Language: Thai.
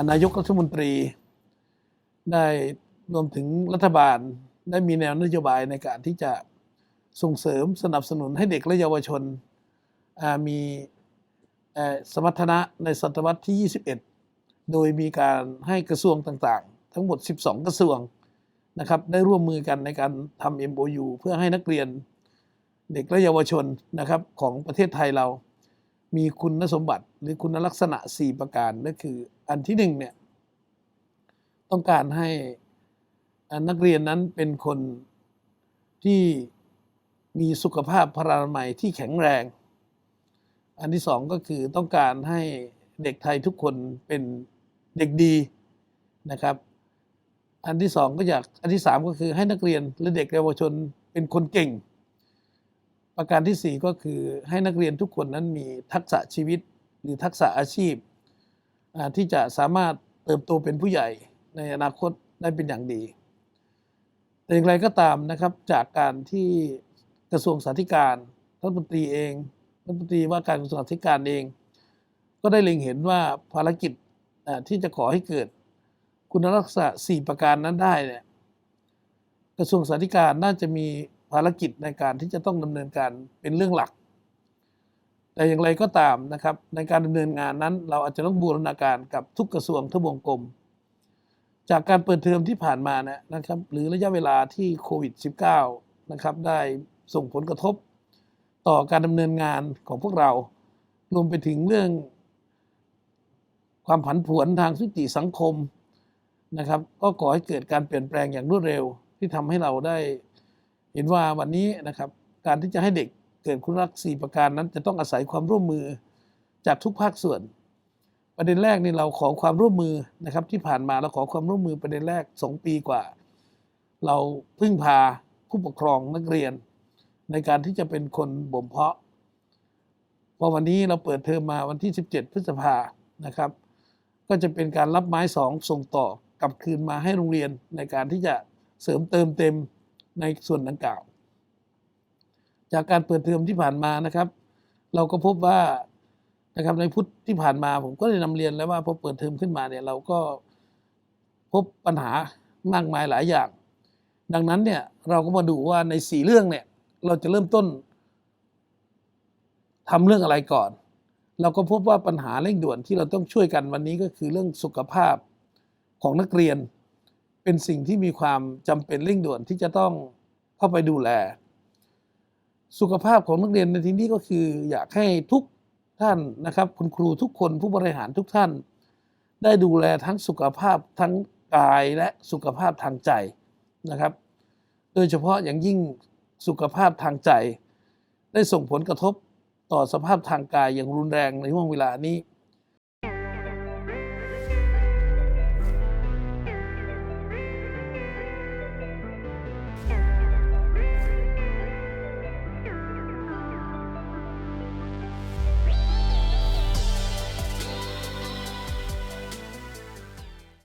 านายกรัฐมนตรี ได้รวมถึงรัฐบาลได้มีแนวนโยบายในการที่จะส่งเสริมสนับสนุนให้เด็กและเยาวชนมีสมรรถนะในศตวรรษที่ 21 โดยมีการให้กระทรวงต่างๆ ทั้งหมด 12 กระทรวงนะครับได้ร่วมมือกันในการทำ MOU เพื่อให้นักเรียนเด็กและเยาวชนนะครับของประเทศไทยเรา มีคุณสมบัติหรือคุณลักษณะ 4 ประการนั่นคือ อันที่หนึ่งเนี่ยต้องการให้นักเรียนนั้นเป็นคนที่มีสุขภาพพลานามัยที่แข็งแรง อันที่สองก็คือต้องการให้เด็กไทยทุกคนเป็นเด็กดีนะครับ อันที่สองก็อยากอันที่สามก็คือให้นักเรียนและเด็กเยาวชนเป็นคนเก่ง ประการที่สี่ก็คือให้นักเรียนทุกคนนั้นมีทักษะชีวิตหรือทักษะอาชีพ ที่จะสามารถเติบโตเป็นผู้ใหญ่ในอนาคตได้เป็นอย่างดี แต่อย่างไรก็ตามนะครับจากการที่กระทรวงสาธการรัฐมนตรีเองรัฐมนตรีว่าการกระทรวงสาธการเอง ก็ได้เล็งเห็นว่าภารกิจที่จะขอให้เกิดคุณลักษณะ 4 ประการนั้นได้เนี่ยกระทรวงสาธการน่าจะมี ภารกิจในการที่จะต้องดำเนินการเป็นเรื่องหลัก แต่อย่างไรก็ตามนะครับ ในการดำเนินงานนั้น เราอาจจะต้องบูรณาการกับทุกกระทรวงทบวงกรมจากการเปิดเทอมที่ผ่านมานะนะครับ หรือระยะเวลาที่โควิด -19 นะครับ ได้ส่งผลกระทบต่อการดำเนินงานของพวกเรา รวมไปถึงเรื่อง ความผันผวนทางสุติสังคมนะครับ ก็ก่อให้เกิดการเปลี่ยนแปลงอย่างรวดเร็วที่ทำให้เราได้ เห็นว่าวันนี้นะครับการที่จะให้เด็กเกิดคุณลักษณะสี่ประการนั้น จะต้องอาศัยความร่วมมือจากทุกภาคส่วน ประเด็นแรกนี่เราขอความร่วมมือนะครับ ที่ผ่านมาเราขอความร่วมมือประเด็นแรกสองปีกว่า เราพึ่งพาผู้ปกครองนักเรียน ในการที่จะเป็นคนบ่มเพาะพอวันนี้เราเปิดเทอมมาวันที่ 17 พฤษภานะครับ ก็จะเป็นการรับไม้สองส่งต่อกลับคืนมาให้โรงเรียนในการที่จะเสริมเติมเต็ม ในส่วนดังกล่าว จากการเปิดเทอมที่ผ่านมานะครับ เราก็พบว่านะครับในพุทธที่ผ่านมาผมก็ได้นำเรียนแล้วว่าพอเปิดเทอมขึ้นมาเนี่ยเราก็พบปัญหามากมายหลายอย่าง ดังนั้นเนี่ยเราก็มาดูว่าในสี่เรื่องเนี่ยเราจะเริ่มต้นทำเรื่องอะไรก่อน เราก็พบว่าปัญหาเร่งด่วนที่เราต้องช่วยกันวันนี้ก็คือเรื่องสุขภาพของนักเรียน เป็นสิ่งที่มีความจำเป็นเร่งด่วนที่จะต้องเข้าไปดูแล สุขภาพของนักเรียนในที่นี้ก็คือ อยากให้ทุกท่านนะครับ คุณครูทุกคนผู้บริหารทุกท่าน ได้ดูแลทั้งสุขภาพทั้งกายและสุขภาพทางใจนะครับ โดยเฉพาะอย่างยิ่งสุขภาพทางใจ ได้ส่งผลกระทบต่อสภาพทางกายอย่างรุนแรงในห่วงเวลานี้